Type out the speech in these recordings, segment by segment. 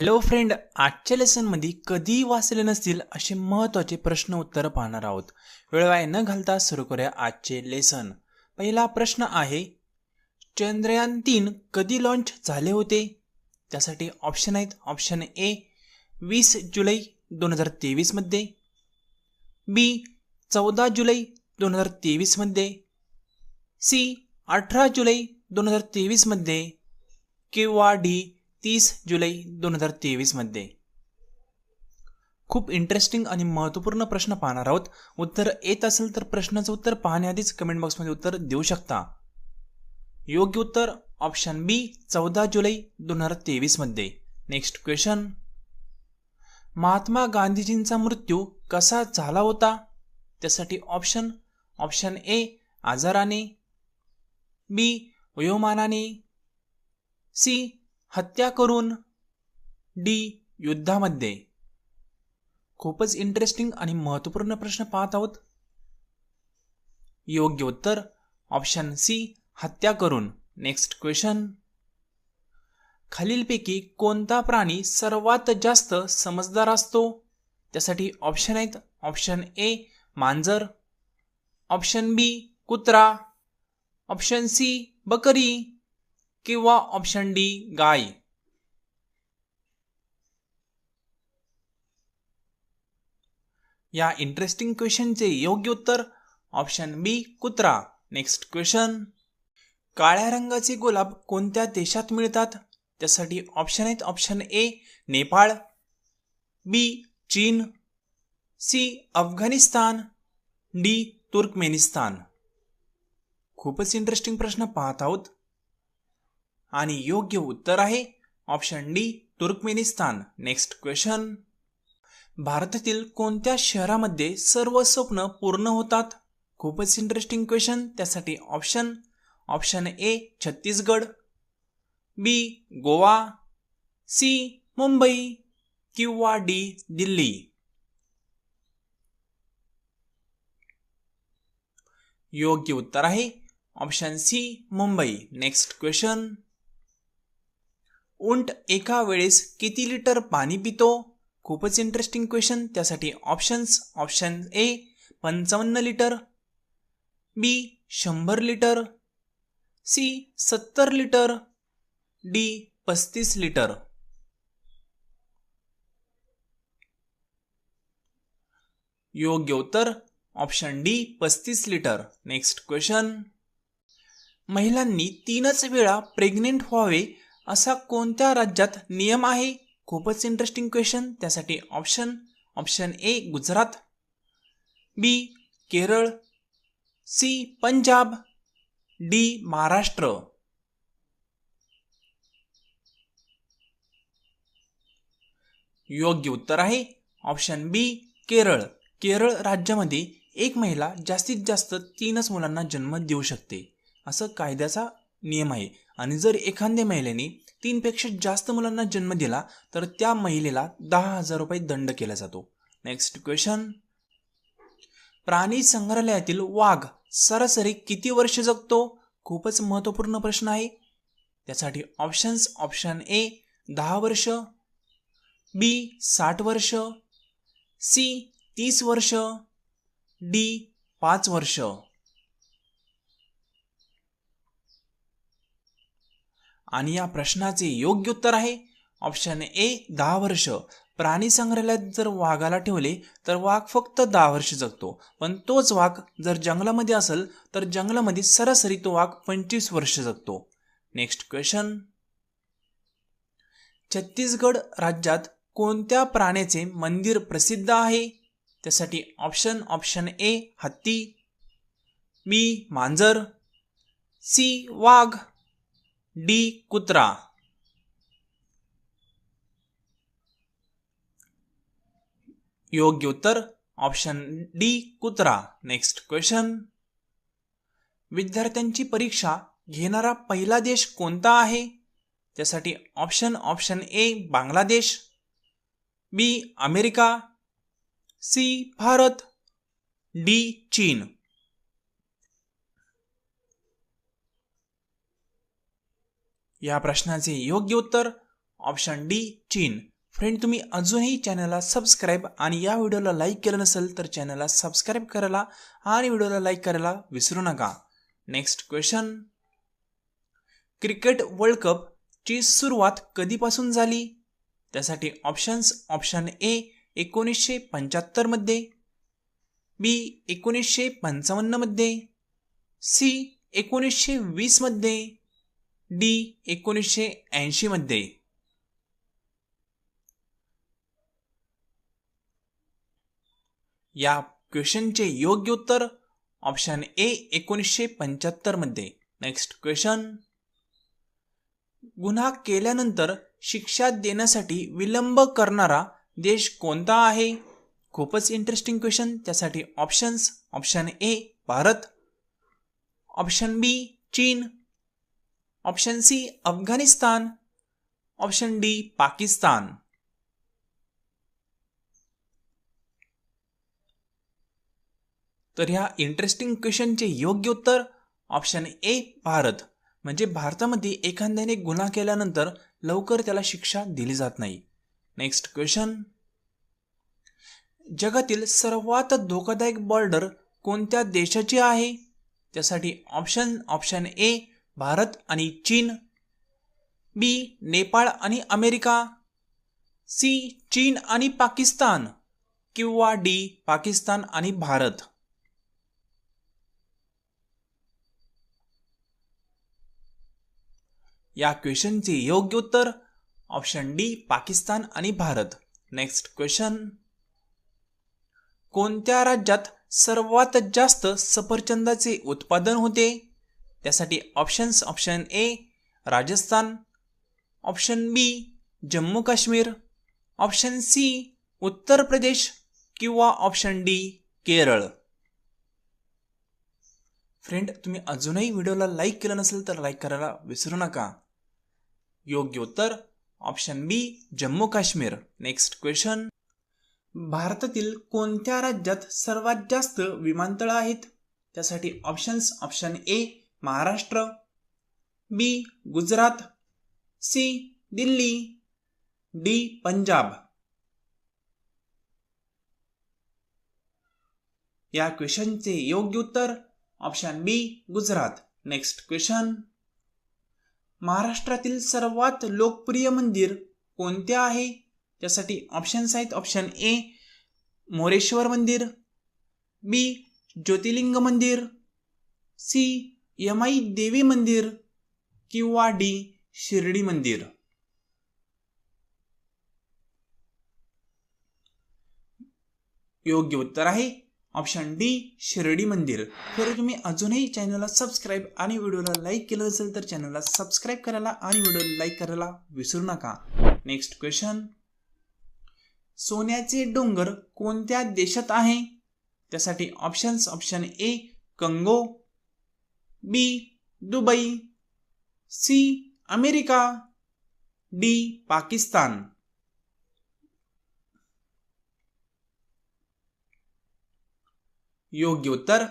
Hello friend आजच्या लेसनमध्ये कधी वाचले नसतील असे महत्त्वाचे प्रश्न उत्तर पाहणार आहोत. वेळ न घालता सुरू करूया आजचे लेसन पहिला प्रश्न आहे चंद्रयान तीन कधी लॉन्च झाले होते? त्यासाठी ऑप्शन आहेत ऑप्शन ए वीस जुलै दोन हजार तेवीसमध्ये बी चौदा जुलै दोन हजार तेवीसमध्ये सी अठरा जुलै दोन हजार तेवीसमध्ये किंवा डी तीस जुलै दोन हजार तेवीसमध्ये खूप इंटरेस्टिंग आणि महत्त्वपूर्ण प्रश्न पाहणार आहोत. उत्तर येत असेल तर प्रश्नाचं उत्तर पाहण्याआधीच कमेंट बॉक्समध्ये उत्तर देऊ शकता. योग्य उत्तर ऑप्शन बी चौदा जुलै दोन हजार तेवीसमध्ये नेक्स्ट क्वेश्चन महात्मा गांधीजींचा मृत्यू कसा झाला होता? त्यासाठी ऑप्शन ऑप्शन ए आजाराने बी वयोमानाने सी हत्या करून डी युद्धामध्ये. खूपच इंटरेस्टिंग आणि महत्त्वपूर्ण प्रश्न पाहत आहोत. योग्य उत्तर ऑप्शन सी हत्या करून. नेक्स्ट क्वेश्चन खालीलपैकी कोणता प्राणी सर्वात जास्त समजदार असतो? त्यासाठी ऑप्शन आहेत ऑप्शन ए मांजर. ऑप्शन बी कुत्रा. ऑप्शन सी बकरी. किंवा ऑप्शन डी गाय. या इंटरेस्टिंग क्वेश्चनचे योग्य उत्तर ऑप्शन बी कुत्रा. नेक्स्ट क्वेश्चन काळ्या रंगाचे गुलाब कोणत्या देशात मिळतात? त्यासाठी ऑप्शन आहेत ऑप्शन ए नेपाळ बी चीन सी अफगाणिस्तान डी तुर्कमेनिस्तान. खूपच इंटरेस्टिंग प्रश्न पाहत आहोत. आणि योग्य उत्तर आहे. Option D Turkmenistan. Next question भारतातील कोणत्या शहरामध्ये सर्व स्वप्न पूर्ण होतात? खूपच इंटरेस्टिंग क्वेश्चन त्यासाठी option option A Chhattisgarh. B Goa. C Mumbai. किंवा डी दिल्ली. योग्य उत्तर आहे. Option C Mumbai. Next question उंट एका वेळेस किती लिटर पाणी पितो? खूपच इंटरेस्टिंग क्वेश्चन त्यासाठी ऑप्शन्स ऑप्शन ए पंचावन्न लिटर बी शंभर लिटर सी सत्तर लिटर डी पस्तीस लिटर. योग्य उत्तर ऑप्शन डी पस्तीस लिटर. नेक्स्ट क्वेश्चन महिलांनी तीनच वेळा प्रेग्नेंट व्हावे असा कोणत्या राज्यात नियम आहे? खूपच इंटरेस्टिंग क्वेश्चन त्यासाठी option option A Gujarat. B Kerala. C Punjab. D Maharashtra. योग्य उत्तर आहे. ऑप्शन बी केरळ. केरळ राज्यामध्ये एक महिला जास्तीत जास्त तीनच मुलांना जन्म देऊ शकते. असं कायद्याचा नियम आहे. आणि जर एखाद्या महिलेने तीनपेक्षा जास्त मुलांना जन्म दिला तर त्या महिलेला दहा हजार रुपये दंड केला जातो. नेक्स्ट क्वेश्चन प्राणी संग्रहालयातील वाघ सरासरी किती वर्ष जगतो? खूपच महत्त्वपूर्ण प्रश्न आहे. त्यासाठी ऑप्शन्स ऑप्शन ए दहा वर्ष बी साठ वर्ष सी तीस वर्ष डी पाच वर्ष. आणि या प्रश्नाचे योग्य उत्तर आहे. ऑप्शन ए दहा वर्ष. प्राणी संग्रहालयात जर वाघाला ठेवले तर वाघ फक्त दहा वर्ष जगतो. पण तोच वाघ जर जंगलामध्ये असेल तर जंगलामध्ये सरासरी तो वाघ पंचवीस वर्ष जगतो. नेक्स्ट क्वेश्चन छत्तीसगड राज्यात कोणत्या प्राण्याचे मंदिर प्रसिद्ध आहे? त्यासाठी ऑप्शन ऑप्शन ए हत्ती बी मांजर सी वाघ. डी कुत्रा. योग्य उत्तर ऑप्शन डी कुत्रा. नेक्स्ट क्वेश्चन विद्यार्थ्यांची परीक्षा घेणारा पहिला देश कोणता आहे? त्यासाठी option option A Bangladesh. B America. C Bharat. D चीन. या प्रश्नाचे योग्य उत्तर ऑप्शन डी चीन. फ्रेंड तुम्ही अजूनही चॅनलला सबस्क्राईब आणि या व्हिडिओला लाईक केलं नसेल तर चॅनलला सबस्क्राईब करायला आणि व्हिडिओला लाईक करायला विसरू नका. नेक्स्ट क्वेश्चन क्रिकेट वर्ल्ड कपची सुरुवात कधीपासून झाली? त्यासाठी ऑप्शन्स ऑप्शन ए एकोणीसशे पंच्याहत्तरमध्ये बी एकोणीसशे पंचावन्नमध्ये सी एकोणीसशे वीसमध्ये डी एकोणीसशे ऐंशीमध्ये या क्वेश्चनचे योग्य उत्तर ऑप्शन ए एकोणीसशे पंच्याहत्तरमध्ये नेक्स्ट क्वेश्चन गुन्हा केल्यानंतर शिक्षा देण्यासाठी विलंब करणारा देश कोणता आहे? खूपच इंटरेस्टिंग क्वेश्चन त्यासाठी options option A Bharat. Option B चीन. Option C Afghanistan. Option D Pakistan. तर ह्या इंटरेस्टिंग क्वेश्चनचे योग्य उत्तर ऑप्शन ए भारत. म्हणजे भारतामध्ये एखाद्याने गुन्हा केल्यानंतर लवकर त्याला शिक्षा दिली जात नाही. नेक्स्ट क्वेश्चन जगातील सर्वात धोकादायक बॉर्डर कोणत्या देशाची आहे? त्यासाठी ऑप्शन ऑप्शन ए भारत आणि चीन बी नेपाळ आणि अमेरिका सी चीन आणि पाकिस्तान किंवा डी पाकिस्तान आणि भारत. या क्वेश्चनचे योग्य उत्तर ऑप्शन डी पाकिस्तान आणि भारत. नेक्स्ट क्वेश्चन कोणत्या राज्यात सर्वात जास्त सफरचंदाचे उत्पादन होते? त्यासाठी options option A Rajasthan option B Jammu Kashmir option C Uttar Pradesh किंवा ऑप्शन डी केरळ. फ्रेंड तुम्ही अजूनही व्हिडिओला लाईक केलं नसेल तर लाईक करायला विसरू नका. योग्य उत्तर option B Jammu Kashmir. Next question भारतातील कोणत्या राज्यात सर्वात जास्त विमानतळ आहेत? त्यासाठी options option A Maharashtra B Gujarat C Delhi D Punjab. या क्वेश्चनचे योग्य उत्तर option B Gujarat. Next question महाराष्ट्रातील सर्वात लोकप्रिय मंदिर कोणते आहे? त्यासाठी ऑप्शन्स आहेत. ऑप्शन ए मोरेश्वर मंदिर बी ज्योतिर्लिंग मंदिर सी यमाई देवी मंदिर किंवा डी शिर्डी मंदिर. योग्य उत्तर आहे ऑप्शन डी शिर्डी मंदिर. तर तुम्ही अजूनही चॅनलला सबस्क्राईब आणि व्हिडिओला लाईक केलं असेल तर चॅनलला सबस्क्राईब करायला आणि व्हिडिओला लाईक करायला विसरू नका. नेक्स्ट क्वेश्चन सोन्याचे डोंगर कोणत्या देशात आहे? त्यासाठी options option A Congo B Dubai. C America. D Pakistan. योग्य उत्तर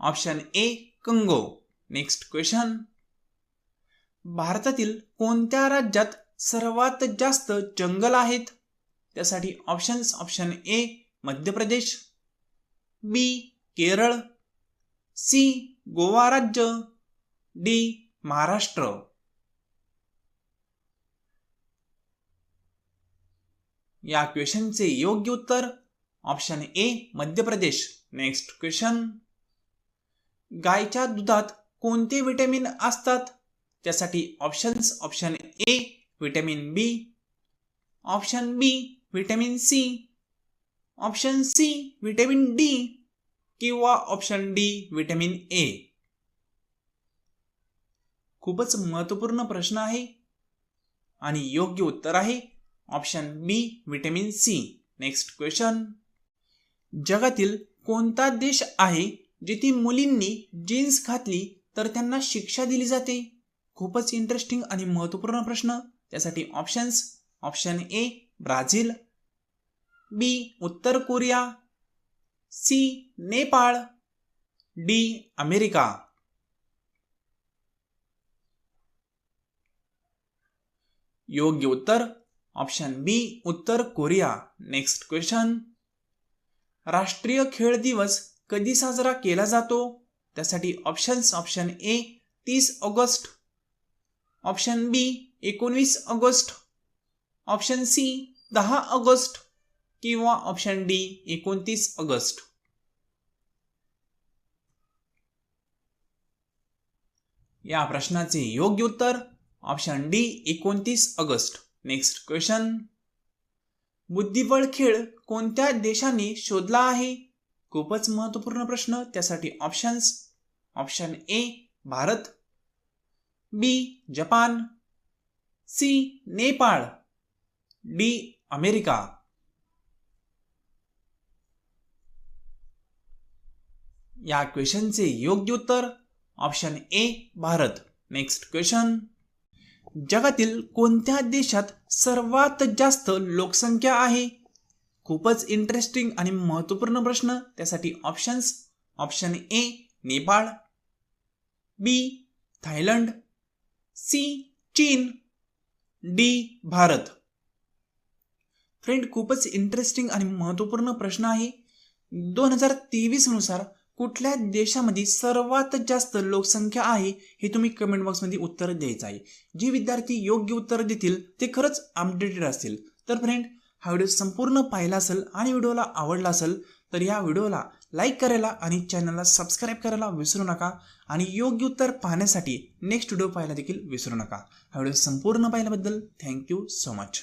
option A Congo. Next question भारतातील कोणत्या राज्यात सर्वात जास्त जंगल आहेत? त्यासाठी options option A Madhya Pradesh. B Kerala. C Goa राज्य डी महाराष्ट्र. या क्वेश्चनचे योग्य उत्तर option A Madhya Pradesh. Next question गायच्या दुधात कोणते विटॅमिन असतात? त्यासाठी options option A vitamin B option B vitamin C option C vitamin D. किंवा ऑप्शन डी व्हिटॅमिन ए खूपच महत्त्वपूर्ण प्रश्न आहे. आणि योग्य उत्तर आहे. Option B vitamin C next question जगातील कोणता देश आहे जिथे मुलींनी जीन्स घातली तर त्यांना शिक्षा दिली जाते? खूपच इंटरेस्टिंग आणि महत्त्वपूर्ण प्रश्न. त्यासाठी options option A Brazil. B उत्तर Korea. C Nepal D America. योग्य उत्तर ऑप्शन बी उत्तर कोरिया. नेक्स्ट क्वेश्चन राष्ट्रीय खेळ दिवस कधी साजरा केला जातो? त्यासाठी ऑप्शन्स ऑप्शन ए तीस ऑगस्ट. ऑप्शन बी एकोणवीस ऑगस्ट. ऑप्शन सी दहा ऑगस्ट. किंवा ऑप्शन डी एकोणतीस ऑगस्ट. या प्रश्नाचे योग्य उत्तर ऑप्शन डी एकोणतीस ऑगस्ट. नेक्स्ट क्वेश्चन बुद्धिबळ खेळ कोणत्या देशाने शोधला आहे? खूपच महत्त्वपूर्ण प्रश्न त्यासाठी options option A Bharat. B Japan. C Nepal. D America. या क्वेश्चनचे योग्य उत्तर option A Bharat. Next question जगातील कोणत्या देशात सर्वात जास्त लोकसंख्या आहे? खूपच इंटरेस्टिंग आणि महत्त्वपूर्ण प्रश्न. त्यासाठी options option A Nepal B Thailand C चीन डी भारत. फ्रेंड खूपच इंटरेस्टिंग आणि महत्त्वपूर्ण प्रश्न आहे. दोन हजार तेवीसनुसार कुठल्या देशामध्ये सर्वात जास्त लोकसंख्या आहे हे तुम्ही कमेंट बॉक्समध्ये उत्तर द्यायचं आहे. जे विद्यार्थी योग्य उत्तर देतील ते खरंच अपडेटेड असतील. तर फ्रेंड हा व्हिडिओ संपूर्ण पाहिला असेल आणि व्हिडिओला आवडला असेल तर या व्हिडिओला लाईक करायला आणि चॅनलला सबस्क्राईब करायला विसरू नका आणि योग्य उत्तर पाहण्यासाठी नेक्स्ट व्हिडिओ पाहायला देखील विसरू नका. हा व्हिडिओ संपूर्ण पाहिल्याबद्दल थँक्यू सो मच